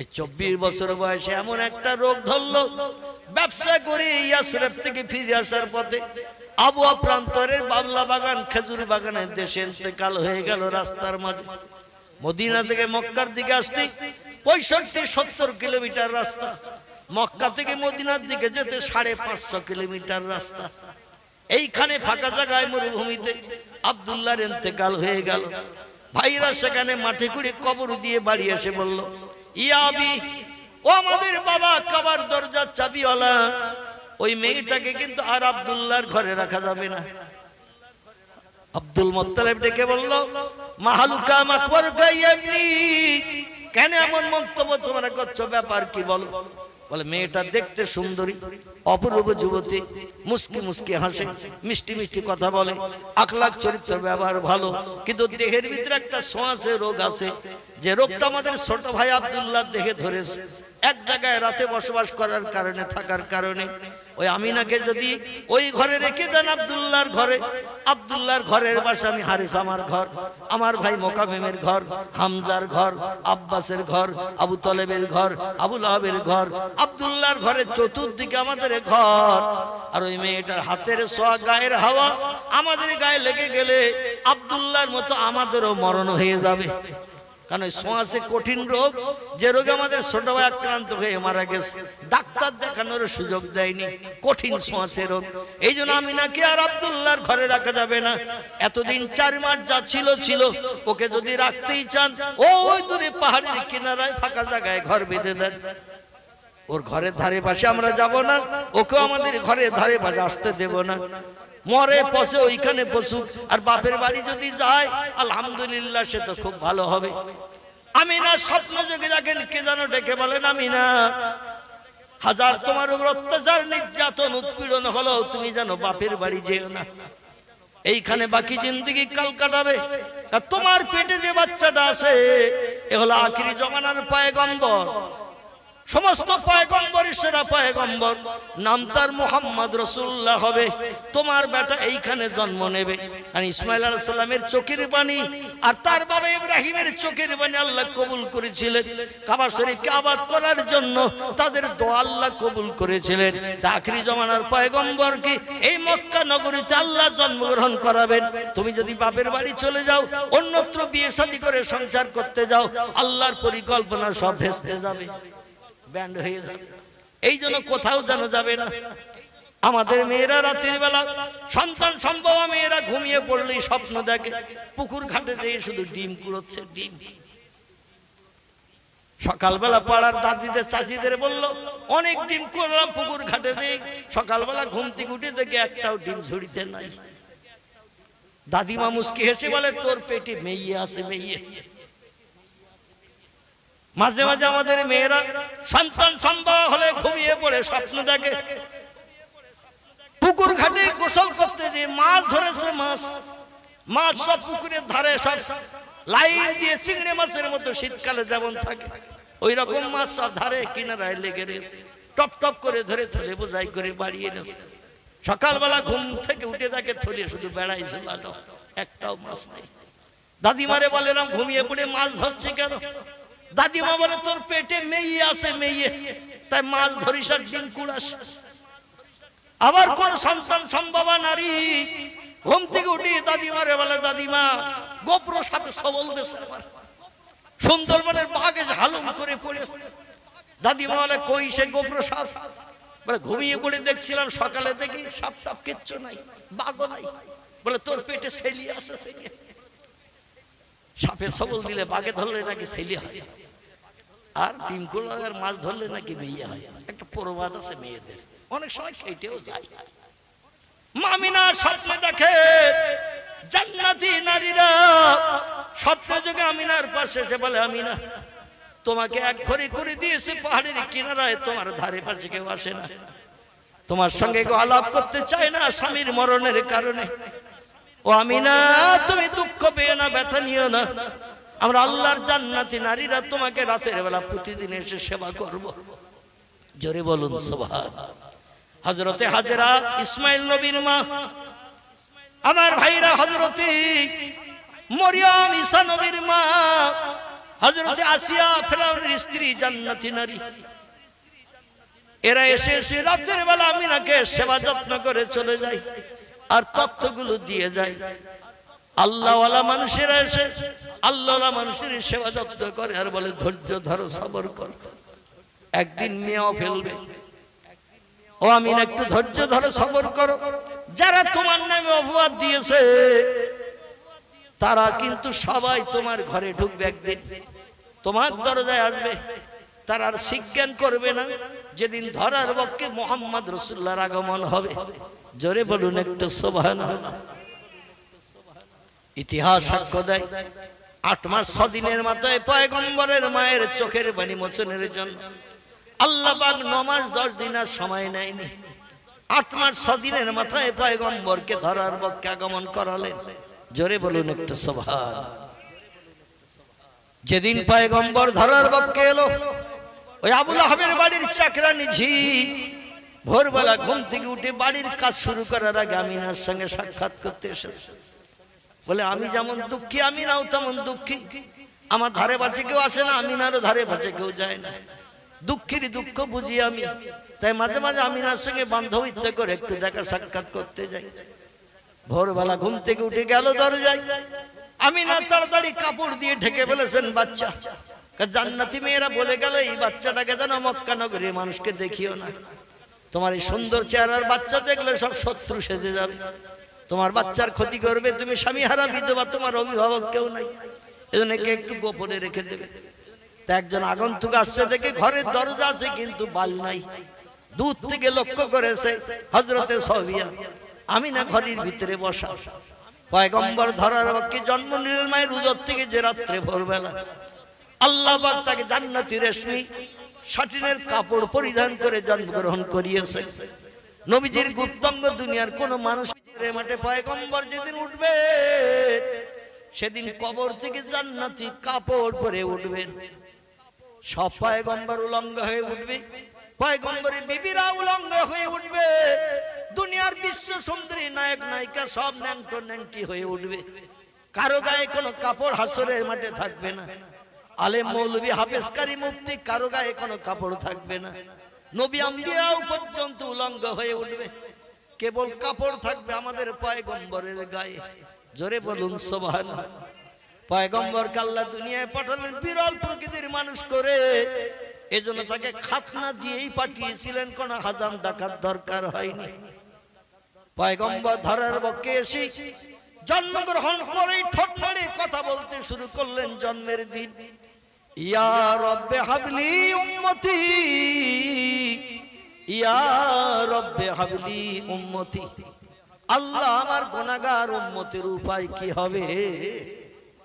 এই চব্বিশ বছর বয়সে এমন একটা রোগ ধরলো, ব্যবসা করে ইয়াসরেফ থেকে ফিরে আসার পথে আবুয়া প্রান্তরের বাবলা বাগান, খেজুর বাগানের দেশে কাল হয়ে গেল রাস্তার মাঝে। মদিনা থেকে মক্কার দিকে আসতে পঁয়ষট্টি সত্তর কিলোমিটার রাস্তা। মক্কা থেকে মদিনার দিকে যেতে সাড়ে পাঁচশো কিলোমিটার রাস্তা। এইখানে ফাঁকা জায়গায় মরুভূমিতে আবদুল্লাহর ইন্তেকাল হয়ে গেল। ভাইরা সেখানে মাঠে করে কবর দিয়ে বাড়ি এসে বলল ইয়াবি, ও আমাদের বাবা, কাবার দরজার চাবিওয়ালা। ওই মেয়েটাকে কিন্তু আর আবদুল্লাহর ঘরে রাখা যাবে না। আব্দুল মোত্তালেব ডেকে বলল, মাহালুকা মাকবর গাইয়াবনি কেন এমন মন্তব্য তোমরা করছ? ব্যাপার কি বলো? বলে, মেয়েটা দেখতে সুন্দরী অপূর্ব যুবতী, মুস্কি মুস্কি হাসে, মিষ্টি মিষ্টি কথা বলে, আখলাখ চরিত্র ব্যবহার ভালো, কিন্তু দেহের ভিতরে একটা সোঁয়াশে রোগ আছে। যে রোগটা আমাদের ছোট ভাই আবদুল্লাহ দেহে ধরেছে। এক জায়গায় রাতে বসবাস করার কারণে, থাকার কারণে ওই আমিনাকে যদি ওই ঘরে রেখে দেন আব্দুল্লাহর ঘরে, আব্দুল্লাহর ঘরের পাশে আমি হারিস আমার ঘর, আমার ভাই মোকামেমের ঘর, হামজার ঘর, আব্বাসের ঘর, আবু তলেবের ঘর আবুল আহাবের ঘর, আব্দুল্লাহর ঘরের চতুর্দিকে আমাদের ঘর। আর ওই মেয়েটার হাতের সোয়া, গায়ের হাওয়া আমাদের গায়ে লেগে গেলে আব্দুল্লাহর মতো আমাদেরও মরণ হয়ে যাবে। কারণ ওই সোঁয়াশে কঠিন রোগ, যে রোগে আমাদের ছোট ভাই আক্রান্ত হয়ে মারা গেছে, ডাক্তার দেখানোর সুযোগ দেয়নি, কঠিন সোঁয়াশে রোগ। এই জন্য আমি নাকি আর আবদুল্লাহর ঘরে রাখা যাবে না। এতদিন চার মাস যা ছিল ছিল, ওকে যদি রাখতেই চান ও ওই দূরে পাহাড়ের কিনারায় ফাঁকা জায়গায় ঘর বেঁধে দেন। ওর ঘরের ধারে পাশে আমরা যাব না, ওকেও আমাদের ঘরের ধারে পাশে আসতে দেব না। মরে পশে ওইখানে পশুক আর বাপের বাড়ি যদি যায়, আলহামদুলিল্লাহ সে তো খুব ভালো হবে। আমি না স্বপ্ন যোগে দেখেন, কে যেন ডেকে বলেন আমি না হাজার তোমার উপর অত্যাচার, নির্যাতন, উৎপীড়ন হলো, তুমি জানো বাপের বাড়ি যেও না। এইখানে বাকি জিন্দগি কাল কাটাবে তোমার পেটে যে বাচ্চাটা আছে এ হলো আখিরি জমানার পায়গম্বর। সমস্ত পায়গম্বরের সেরা পায়গম্বর। নাম তার মোহাম্মদ রসুল্লাহ হবে। তোমার বেটা এইখানে জন্ম নেবে। আর ইসমাইল আলাহ সাল্লামের চোখের বাণী আর তার বাবা ইব্রাহিমের চোখের বাণী আল্লাহ কবুল করেছিলেন। কাবা শরীফকে আবাদ করার জন্য তাদের দোয়া আল্লাহ কবুল করেছিলেন। আখরি জমানার পায়গম্বর কি? এই মক্কা নগরীতে আল্লাহ জন্মগ্রহণ করাবেন। তুমি যদি বাপের বাড়ি চলে যাও, অন্যত্র বিয়ে শাদী করে সংসার করতে যাও, আল্লাহর পরিকল্পনা সব ভেস্তে যাবে। ব্যান্ড হয়ে যাবে এই জন্য কোথাও জানা যাবে না। আমাদের মেয়েরা রাত্রির বেলা, সন্তান সম্ভব মেয়েরা ঘুমিয়ে পড়লেই স্বপ্ন দেখে। পুকুর ঘাটে যেয়ে শুধু ডিম কুড়োচ্ছে, ডিম। সকালবেলা পাড়ার দাদিদের চাষিদের বলল, অনেক ডিম করলাম পুকুর ঘাটে দিয়ে সকালবেলা ঘুম থেকে উঠে দেখে একটাও ডিম ঝুড়িতে নাই। দাদিমা মুস্কি হেসে বলে, তোর পেটে মেয়ে আছে মেয়ে মাঝে মাঝে আমাদের মেয়েরা সন্তান সম্ভব হলে ঘুমিয়ে পড়ে, স্বপ্ন দেখে। পুকুর ঘাটে গোসল করতে যে মাছ ধরেছে মাছ মাছ সব পুকুরের ধারে সব লাইন দিয়ে চিংড়ি মাছের মতো শীতকালে যেমন থাকে, ওই রকম মাছ সব ধারে কিনারায় লেগে রয়েছে। টপ টপ করে ধরে থলে বোঝাই করে বাড়িয়ে এনেছে। সকালবেলা ঘুম থেকে উঠে দেখে থলিয়ে শুধু বেড়াই ঝুলানো একটাও মাছ নেই। দাদিমারে বলে না ঘুমিয়ে পড়ে মাছ ধরছে কেন? দাদিমা বলে, তোর পেটে মেয়ে আছে মেয়ে, তাই মাছ ধরিস আর ডিম কুড়াস আবার কোন সন্তান সম্ভবা নারী ঘুম থেকে উঠি দাদিমারে বলে, দাদিমা গোপ্র সাপে সবল দেশে আমার। সুন্দরবনের বাঘ হালুম করে পড়েছে। দাদিমা বলে, কই সে গোপ্র সাপ বলে, ঘুমিয়ে পড়ে দেখছিলাম সকালে দেখি সাপ টাপ কিচ্ছু নাই, বাঘও নাই। বলে, তোর পেটে সেলি আছে সেলি সাপে সবল দিলে বাঘে ধরলে নাকি ছেলে হয়? আর ডিম কুড়ার মাছ ধরলে নাকি মেয়ে হয়? একটা প্রবাদ আছে মেয়েদের। অনেক সময় খেটেও যায়। মামিনা স্বপ্নে দেখে জান্নাতি নারীরা স্বপ্ন যুগে আমিনার পাশে এসে বলে, আমিনা, তোমাকে এক ঘরে করে দিয়েছে পাহাড়ের কিনারায়, তোমার ধারে পাশে কেউ আসে না। তোমার সঙ্গে কেউ আলাপ করতে চায় না স্বামীর মরণের কারণে। ও আমিনা, তুমি দুঃখ পেয়ে না, ব্যথা নিও না। আমরা আল্লাহর জান্নাতি নারীরা তোমাকে রাতের বেলা প্রতিদিন এসে সেবা করব। জোরে বলুন, সুবহান। হযরতে হাজরা ইসমাইল নবীর মা, আমার ভাইরা হযরতে মরিয়ম ঈসা নবীর মা হজরতে আসিয়া ফেরাউনের স্ত্রী জান্নাতি নারী। এরা এসে এসে রাতের বেলা আমিনাকে সেবা যত্ন করে চলে যায়। আর তথ্যগুলো দিয়ে যায়। আল্লাহওয়ালা মানুষেরা এসে আল্লাহওয়ালা মানুষের সেবা যত্ন করে আর বলে, ধৈর্য ধরো, সবর কর। একদিন মেয়েও ফেলবে। ও আমিন, একটু ধৈর্য ধরো, সবর করো। যারা তোমার নামে অপবাদ দিয়েছে, তারা কিন্তু সবাই তোমার ঘরে ঢুকবে একদিন। তোমার দরজায় আসবে। তারা আর শিজ্ঞান করবে না। যেদিন ধরার পক্ষে মোহাম্মদ রসুল্লাহর আগমন হবে। জোরে বলুন একটু সোভান ইতিহাস সাক্ষ্য দেয় আট মাস ছদিনের মাথায় পয়গম্বরের মায়ের চোখের বাণী মোচনের জন্য। আল্লাহ পাক ন মাস দশ দিন আর সময় নেয়নি। আট মাস ছদিনের মাথায় পয়গম্বরকে ধরার পক্ষে আগমন করালেন। জোরে বলুন একটু সোভান যেদিন পয়গম্বর ধরার পক্ষে এলো, ওই আবুল আহমের বাড়ির চাকরানি ঝি ভোরবেলা ঘুম থেকে উঠে বাড়ির কাজ শুরু করার আগে আমিনার সঙ্গে সাক্ষাৎ করতে এসেছে। বলে, আমি যেমন দুঃখী আমি নাও তেমন দুঃখী। আমার ধারে পাশে কেউ আসে না আমিনারও ধারে পাশে কেউ যায় না। দুঃখেরই দুঃখ বুঝি আমি। তাই মাঝে মাঝে আমিনার সঙ্গে বান্ধবিত্ব করে একটু দেখা সাক্ষাৎ করতে যাই। ভোরবেলা ঘুম থেকে উঠে গেল দরজায়। আমি না তাড়াতাড়ি কাপড় দিয়ে ঢেকে ফেলেছেন বাচ্চা। জান্নাতি মেয়েরা বলে গেল, এই বাচ্চাটাকে যেন মক্কা নগরী মানুষকে দেখিও না। তোমার এই সুন্দর চেহারার বাচ্চা দেখলে সব শত্রু সেজে যাবে। তোমার বাচ্চার ক্ষতি করবে, তুমি স্বামী হারা বিধবা, তোমার অভিভাবক কেউ নাই। এজন্য একে একটু গোপনে রেখে দেবে। তা একজন আগন্তুক আসছে দেখে ঘরের দরজা আছে, কিন্তু বাল নাই। দূর থেকে লক্ষ্য করেছে হজরতে সবিয়া আমি না ঘরের ভিতরে বসা। পয়গম্বর ধরার পক্ষে জন্ম নিলেন মায়ের উদর থেকে যে রাত্রে ভোরবেলা। আল্লাহ তাকে জান্নাতি রেশমি সাটিনের কাপড় পরিধান করে জন্মগ্রহণ করিয়েছে। নবীজির গুপ্তঙ্গ দুনিয়ার কোন মানুষ মাঠে পয়গম্বর যেদিন উঠবে, সেদিন কবর থেকে জান্নাতি কাপড় পরে উঠবেন সব পয়গম্বর উলঙ্গ হয়ে উঠবে। পয়গম্বরের বিবিরা উলঙ্গ হয়ে উঠবে। দুনিয়ার বিশ্ব সুন্দরী নায়ক নায়িকা সব ন্যাংটো ন্যাংটি হয়ে উঠবে। কারও গায়ে কোনো কাপড় হাসরের মাঠে থাকবে না। আলেম মৌলবী হাফেজকারী মুক্তি কারও গায়ে কোনো কাপড় থাকবে না। নবী আম্বিয়াও পর্যন্ত উলঙ্গ হয়ে উঠবে। কেবল কাপড় থাকবে আমাদের পয়গম্বরের গায়ে। জোরে বলুন সোভান পয়গম্বর কাল্লা দুনিয়ায় পাঠালেন, বিরল প্রকৃতির মানুষ করে। এজন্য তাকে খাতনা দিয়েই পাঠিয়েছিলেন, কোন হাজাম ডাকাত দরকার হয়নি। পয়গম্বর ধরার পক্ষে এসে জন্মগ্রহণ করে ঠোঁট কথা বলতে শুরু করলেন জন্মের দিন। ইয়া রব্বে হাবলি উম্মতি, ইয়া রব্বে হাবলি উম্মতি। আল্লাহ আমার গুনাহগার উম্মতের উপায় কি হবে?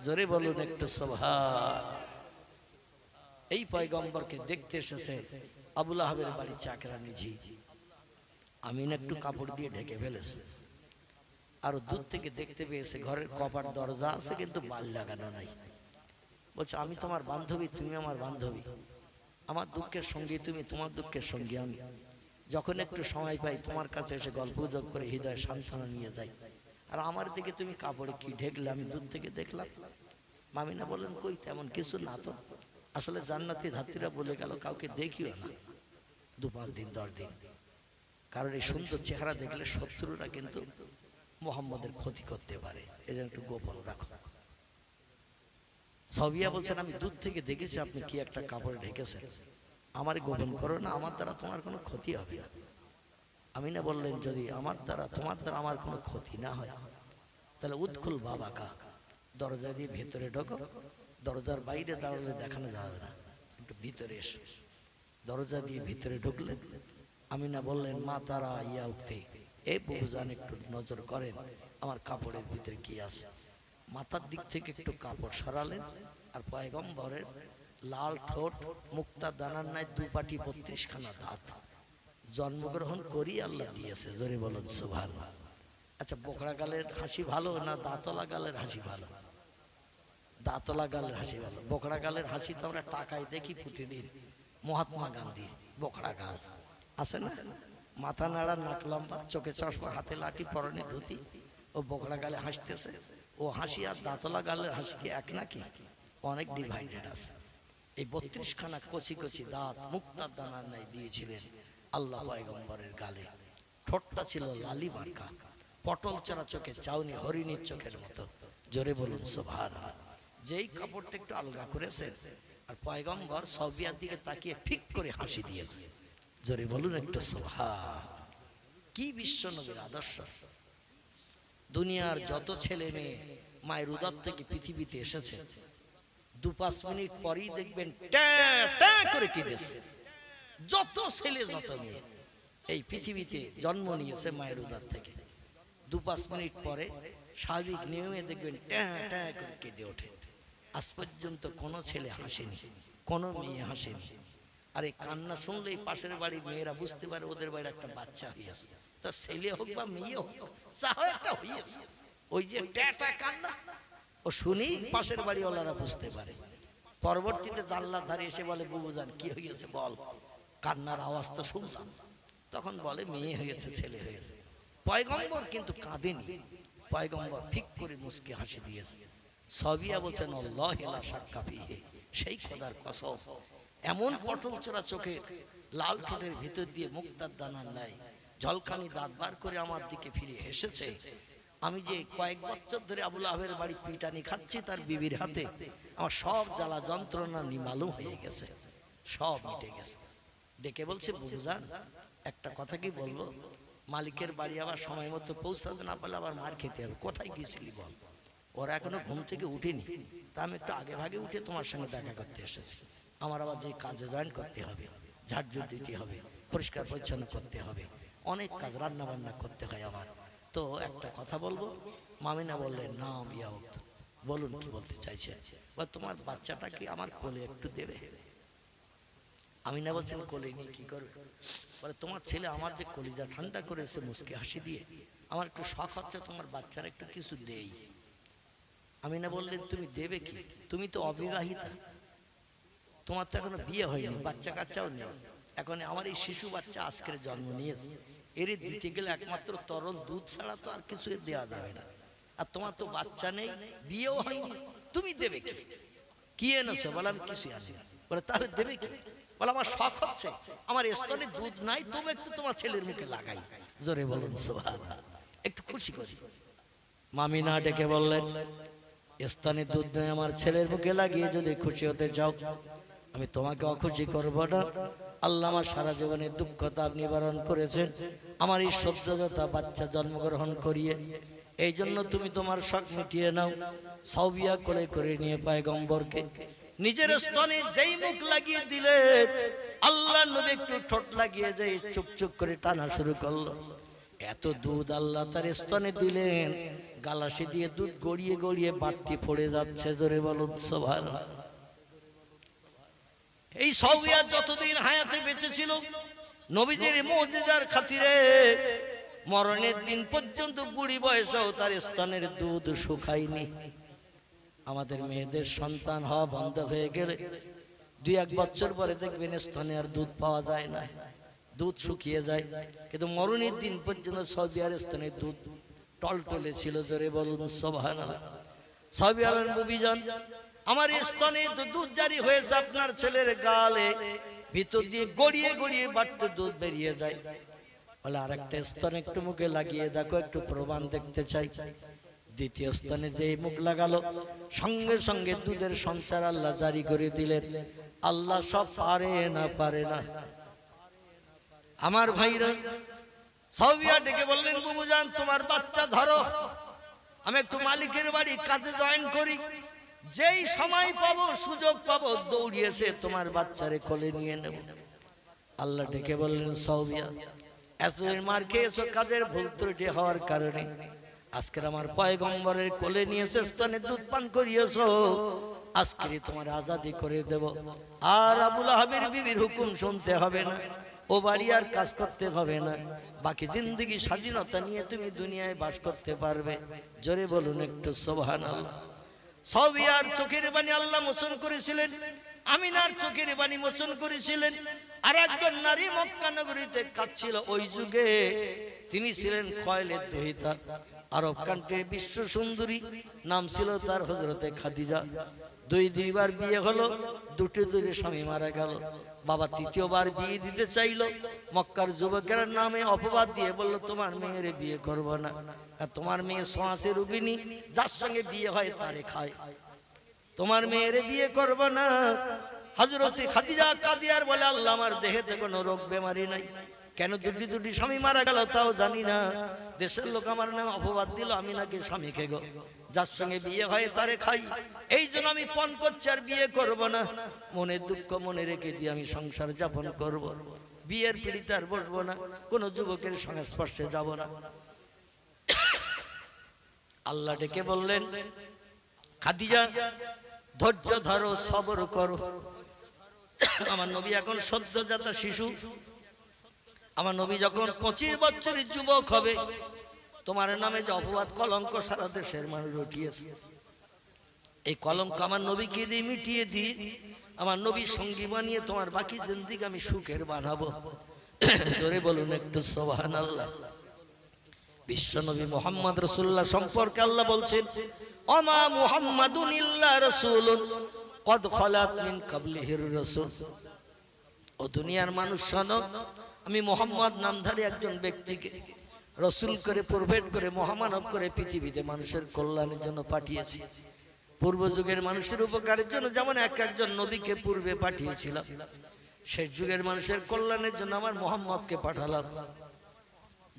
জোরে বলুন একটু সভা এই পয়গম্বরকে দেখতে এসেছে আবুল আহাবের বাড়ি চাকরা নিজি আমিন একটু কাপড় দিয়ে ঢেকে ফেলেছে। আর দূর থেকে দেখতে পেয়েছে, ঘরের কপার দরজা আছে কিন্তু বাল লাগানো নাই। বলছে আমি তোমার বান্ধবী তুমি আমার বান্ধবী। আমার দুঃখের সঙ্গী তুমি তোমার দুঃখের সঙ্গী আমি। যখন একটু সময় পাই তোমার কাছে এসে গল্প গুজব করে হৃদয় সান্ত্বনা নিয়ে যাই। আর আমার দিকে তুমি কাপড়ে কি ঢেকলে আমি দূর থেকে দেখলাম। মামিনা বললেন কই তেমন কিছু না তো। আসলে জান্নাতি ধাত্রীরা বলে গেল কাউকে দেখিও না। দু পাঁচ দিন দশ দিন। কারণ এই সুন্দর চেহারা দেখলে শত্রুরা কিন্তু মোহাম্মদের ক্ষতি করতে পারে। এটা একটু গোপন রাখো। সবিয়া বলছেন, আমি দূর থেকে দেখেছি আপনি কি একটা কাপড়ে ঢেকেছেন। আমার গোপন করো না, আমার দ্বারা তোমার কোনো ক্ষতি হবে না। আমি না বললেন, যদি আমার দ্বারা, তোমার দ্বারা আমার কোনো ক্ষতি না হয়, তাহলে উৎকুল বাবা কা। দরজা দিয়ে ভেতরে ঢোকো, দরজার বাইরে দাঁড়ালে দেখানো যাবে না, একটু ভিতরে এসো। দরজা দিয়ে ভিতরে ঢুকলেন। আমি না বললেন, মা তারা ইয়া উঠতে এই বুবুজান একটু নজর করেন, আমার কাপড়ের ভিতরে কি আছে? মাথার দিক থেকে একটু কাপড় সরালেন, আর পয়গম্বরের লাল ঠোঁট, মুক্তা দানার নাই দু পাটি বত্রিশ খানা দাঁত। জন্মগ্রহণ করি আল্লাহ দিয়েছে, জোরে বলুন সুভান আচ্ছা বোকরা গালের হাসি ভালো না দাঁতলা গালের হাসি ভালো? দাঁতলা গালের হাসি ভালো। বোকরা গালের হাসি তো আমরা টাকায় দেখি প্রতিদিন। মহাত্মা গান্ধী, বোকরা গাল। আছে না? মাথা নাড়া, নাক লম্বা, চোখে চশমা, হাতে লাঠি, পরনে ধুতি, ও বোকরা গালে হাসতেছে। ও হাসি আর দাঁতলা গালের হাসি কি এক নাকি? অনেক ডিভাইডেড আছে। এই বত্রিশ খানা কচি কচি দাঁত মুক্তার দানার নাই দিয়েছিলেন আল্লাহ পয়গম্বরের গালে। ঠোঁটটা ছিল লালি মার্কা পটল চারা চোখে চাউনি হরিণীর চোখের মতো। জোরে বলুন সোভার যেই কাপড়টা একটু আলগা করেছেন আর পয়গম্বর সবিয়ার দিকে তাকিয়ে ফিক করে হাসি দিয়েছে। জোরে বলুন একটু সোভা কি বিশ্ব নবীর আদর্শ। দুনিয়ার যত ছেলে মেয়ে মায়ের উদার থেকে পৃথিবীতে এসেছে। দু পাঁচ মিনিট পরেই দেখবেন করে কেঁদেছে। যত ছেলে যত মেয়ে এই পৃথিবীতে জন্ম নিয়েছে মায়ের উদার থেকে। দু পাঁচ মিনিট পরে স্বাভাবিক নিয়মে দেখবেন ট্যাঁ ট্যা করে কেঁদে ওঠে। আজ পর্যন্ত কোনো ছেলে হাসেনি কোনো মেয়ে হাসেনি। আর এই কান্না শুনলেই পাশের বাড়ির মেয়েরা বুঝতে পারে ওদের বাড়ির একটা বাচ্চা হইয়াছে তা ছেলে হোক বা মেয়ে হোক চাহ একটা হইয়াছে ওই যে ট্যাটা কান্না, ও শুনি পাশের বাড়িওয়ালারা বুঝতে পারে। পরবর্তীতে জানলার ধারে এসে বলে বুবুজান কি হয়েছে বল? কান্নার আওয়াজ তো শুনলাম। তখন বলে, মেয়ে হয়েছে ছেলে হয়েছে পয়গম্বর কিন্তু কাঁদেনি। পয়গম্বর ফিক করে মুসকে হাসি দিয়েছে। সবিয়া বলছেন শাক্কা ফিহে। সেই খোদার কসম। এমন পটল চোরা চোখে লাল ঠোঁটের ভিতর দিয়ে মুক্তার দানার নাই। জলখানি দাঁত বার করে আমার দিকে ফিরে এসেছে। আমি যে কয়েক বছর ধরে আবুল আহের বাড়ি পিটানি খাচ্ছি তার বিবির হাতে আমার সব জ্বালা যন্ত্রণা নিমালুম হয়ে গেছে। সব মিটে গেছে। ডেকে বলছে বুঝান একটা কথা কি বলব? মালিকের বাড়ি আবার সময় মতো পৌঁছাতে না পারলে আবার মার খেতে হবে। কোথায় গিয়েছিলি বল? ওরা এখনও ঘুম থেকে উঠেনি। তা আমি একটু আগে ভাগে উঠে তোমার সঙ্গে দেখা করতে এসেছি আমার আবার যে কাজে জয়েন করতে হবে ঝাড়ঝুট দিতে হবে, পরিষ্কার পরিচ্ছন্ন করতে হবে, অনেক কাজ রান্না বান্না করতে হয় আমার। তো একটা কথা বলব, মামিনা বললেন নাম ইয়াউত বলুন কি বলতে চাইছে? বা তোমার বাচ্চাটা কি আমার কোলে একটু দেবে? আমি না বলছেন, কোলে নিয়ে কি করবে? বলে, তোমার ছেলে আমার যে কলিজা ঠান্ডা করেছে মুসকে হাসি দিয়ে, আমার একটু শখ হচ্ছে তোমার বাচ্চারা একটু কিছু দেই। আমি না বললেন, তুমি দেবে কি? তুমি তো অবিবাহিতা তোমার তো এখনও বিয়ে হয়নি বাচ্চা কাচ্চাও নেই। এখন আমার এই শিশু বাচ্চা আজকের জন্ম নিয়েছে। এর দিতে গেলে একমাত্র তরল দুধ ছাড়া তো আর কিছু দেওয়া যাবে না। আর তোমার তো বাচ্চা নেই, বিয়েও হয়নি, তুমি দেবে কি? কি এনেছো? বলে, আমি কিছু আনি বলে, তাহলে দেবে কি? বলে, আমার শখ হচ্ছে, আমার স্তনে দুধ নাই, তবু একটু তোমার ছেলের মুখে লাগাই। জোরে বলুন একটু খুশি করি। মামি না ডেকে বললেন, স্তনে দুধ নেই, আমার ছেলের মুখে লাগিয়ে যদি খুশি হতে চাও। আমি তোমাকে অখুশি করব না। আল্লাহ আমার সারা জীবনের দুঃখতা নিবারণ করেছেন। আমার এই সদ্যজতা বাচ্চা জন্মগ্রহণ করিয়ে, এই জন্য তুমি তোমার শখ মিটিয়ে নাও সবিয়া কোলে করে নিয়ে পায় গম্বরকে নিজের স্তনে যেই মুখ লাগিয়ে দিলে, আল্লাহ নবী একটু ঠোঁট লাগিয়ে যে চুপ চুপ করে টানা শুরু করল। এত দুধ আল্লাহ তার স্তনে দিলেন। গালাসি দিয়ে দুধ গড়িয়ে গড়িয়ে বাড়তি পড়ে যাচ্ছে, জোরে বলুন সোভান এই সৌবিয়া যতদিন হায়াতে বেঁচে ছিল, নবীদের মৌজেদার খাতিরে মরণের দিন পর্যন্ত বুড়ি বয়সেও তার স্তনের দুধ শুকায়নি। আমাদের মেয়েদের সন্তান হওয়া বন্ধ হয়ে গেলে দুই এক বছর পরে দেখবেন স্তনে আর দুধ পাওয়া যায় না, দুধ শুকিয়ে যায়। কিন্তু মরণের দিন পর্যন্ত সৌদি আর স্তনে দুধ টলটলে ছিল, জোরে বলুন সোভান সবই আলেন বুবিজান আমার স্তনে দুধ জারি হয়েছে আপনার ছেলের গালে। ভিতর দিয়ে গড়িয়ে গড়িয়ে বাড়তে দুধ বেরিয়ে যায়। বলে আর একটা স্তন একটু মুখে লাগিয়ে দেখো, একটু প্রমাণ দেখতে চাই। দ্বিতীয় স্থানে যে মুখ লাগালো, সঙ্গে সঙ্গে দুধের সঞ্চার আল্লাহ জারি করে দিলেন। আল্লাহ সব পারে না পারে না। আমার ভাইরা সবিয়া ডেকে বললেন বুবুজান তোমার বাচ্চা ধরো। আমি একটু মালিকের বাড়ি কাজে জয়েন করি। যেই সময় পাবো, সুযোগ পাবো দৌড়িয়েছে তোমার বাচ্চারে কোলে নিয়ে নেব। আল্লাহ ডেকে বললেন সৌবিয়া এতদিন মার খেয়েছো, কাজের ভুল ত্রুটি হওয়ার কারণে। আজকের আমার পয়গম্বরের কোলে নিয়েছে স্তনে দুধ পান করিয়েছো। আজকে তোমার আজাদি করে দেব। আর আবুল আহাবের বিবির হুকুম শুনতে হবে না। ও বাড়ি আর কাজ করতে হবে না। বাকি জিন্দগি স্বাধীনতা নিয়ে তুমি দুনিয়ায় বাস করতে পারবে। জোরে বলুন একটু সোভান আল্লাহ সবিয়ার চোখের বাণী আল্লাহ মোচন করেছিলেন, আমিনার চোখের বাণী মোচন করেছিলেন, আর একজন নারী মক্কা নগরীতে কাঁদছিল ওই যুগে। তিনি ছিলেন খয়লের দহিতা আরব কান্ট্রির বিশ্ব সুন্দরী নাম ছিল তার হজরতে খাদিজা। দুই দুইবার বিয়ে হলো, দুটো দুটো স্বামী মারা গেল, বাবা তৃতীয়বার বিয়ে দিতে চাইলো মক্কার যুবকের নামে অপবাদ দিয়ে বলল, তোমার মেয়ের বিয়ে করব না। তোমার মেয়ে সোয়াশে রুবিনী যার সঙ্গে বিয়ে হয় তারে খায়। তোমার মেয়ের বিয়ে করব না। হজরতে খাদিজা কাদিয়ার বলে, আল্লাহ আমার দেহেতে কোনো রোগ বেমারি নাই। কেন দুটি দুটি স্বামী মারা গেল তাও জানি না। দেশের লোক আমার নামে অপবাদ দিল, আমি নাকি স্বামীকে গো? যার সঙ্গে বিয়ে হয় তারে খাই। এই জন্য আমি পণ করছি আর বিয়ে করব না। মনে দুঃখ মনে রেখে দিয়ে আমি সংসার যাপন করব। বিয়ের পিড়িতে আর বসবো না, কোনো যুবকের সংস্পর্শে যাব না। আল্লাহ ডেকে বললেন, খাদিজা, ধৈর্য ধরো, সবর করো। আমার নবী এখন সদ্যজাতা শিশু। আমার নবী যখন পঁচিশ বছরের যুবক হবে, তোমার নামে যে অপবাদ কলঙ্ক সারা দেশের মানুষ উঠিয়েছে। এই কলঙ্ক আমার নবীকে দিয়ে মিটিয়ে দিয়ে আমার নবীর সঙ্গী বানিয়ে তোমার বাকি জিন্দিগি আমি সুখের বানাবো। জোরে বলুন একটু সোহান আল্লাহ বিশ্বনবী মোহাম্মদ রসুল্লাহ সম্পর্কে আল্লাহ বলছেন, অমা মুহাম্মাদুন ইল্লা রাসূলুন, কদ খলাত মিন কাবলিহির রাসূল। ও দুনিয়ার মানুষ শোনো, আমি মোহাম্মদ নামধারী একজন ব্যক্তিকে রসুল করে প্রভেট করে মহামানব করে পৃথিবীতে মানুষের কল্যাণের জন্য পাঠিয়েছি। পূর্ব যুগের মানুষের উপকারের জন্য যেমন এক একজন নবীকে পূর্বে পাঠিয়েছিলাম শেষ যুগের মানুষের কল্যাণের জন্য আমার মোহাম্মদকে পাঠালাম।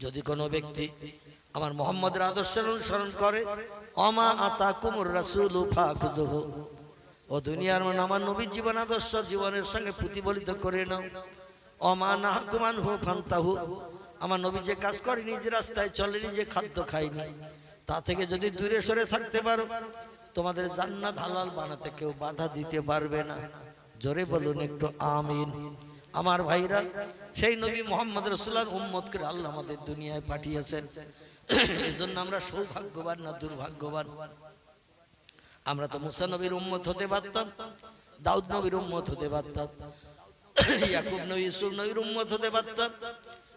যদি কোনো ব্যক্তি আমার মোহাম্মদের আদর্শের অনুসরণ করে, অমা আতা কুমুর রাসুল ও দুনিয়ার মানে আমার নবীর জীবন আদর্শ জীবনের সঙ্গে প্রতিফলিত করে নাও। অমা না কুমান হু ফান্তাহু, আমার নবী যে কাজ করে, নিজ রাস্তায় চলে, নিজে খাদ্য খায়নি। তা থেকে যদি দূরে সরে থাকতে পারো তোমাদের জান্নাত হালাল বানাতে কেউ বাধা দিতে পারবে না। জোরে বলুন একটু আমিন। আমার ভাইরা, সেই নবী মোহাম্মদ রসুল্লার উম্মত করে আল্লাহ আমাদের দুনিয়ায় পাঠিয়েছেন। এই জন্য আমরা সৌভাগ্যবান না দুর্ভাগ্যবান? আমরা তো মুসা নবীর উম্মত হতে পারতাম, দাউদ নবীর উম্মত হতে পারতাম, ইয়াকুব নবী, ইউসুফ নবীর উম্মত হতে পারতাম।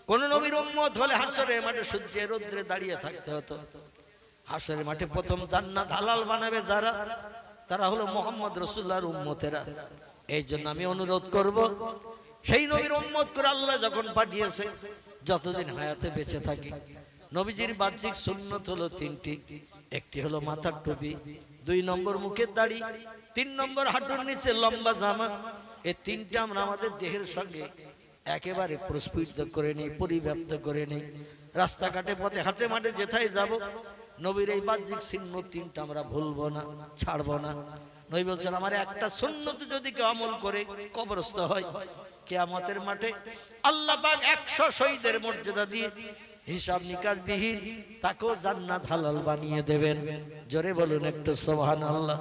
কোন নবীর উম্মত হলে হাসরের মাঠে সূর্যের রৌদ্রে দাঁড়িয়ে থাকতে হতো। হাসরের মাঠে প্রথম জান্নাত হালাল বানাবে যারা তারা হলো মোহাম্মদ রসুল্লাহর উম্মতেরা। এই জন্য আমি অনুরোধ করব সেই নবীর উম্মত করে আল্লাহ যখন পাঠিয়েছে যতদিন হায়াতে বেঁচে থাকি নবীজির বাহ্যিক সুন্নত হলো তিনটি। একটি হলো মাথার টুপি দুই নম্বর মুখের দাড়ি তিন নম্বর হাঁটুর নিচে লম্বা জামা। এই তিনটা আমরা আমাদের দেহের সঙ্গে একেবারে প্রস্ফুটিত করে নেই পরিব্যাপ্ত করে নেই রাস্তাঘাটে পথে হাটে মাঠে যেথায় যাব নবীর এই বাহ্যিক চিহ্ন তিনটা আমরা ভুলবো না, ছাড়বো না। নই বলছেন, আমার একটা সুন্নত যদি কেউ আমল করে কবরস্ত হয়। কেয়ামতের মাঠে আল্লাহ পাক একশো শহীদের মর্যাদা দিয়ে হিসাব নিকাশ বিহীন তাকেও জান্নাত হালাল বানিয়ে দেবেন। জোরে বলুন একটু সোহান আল্লাহ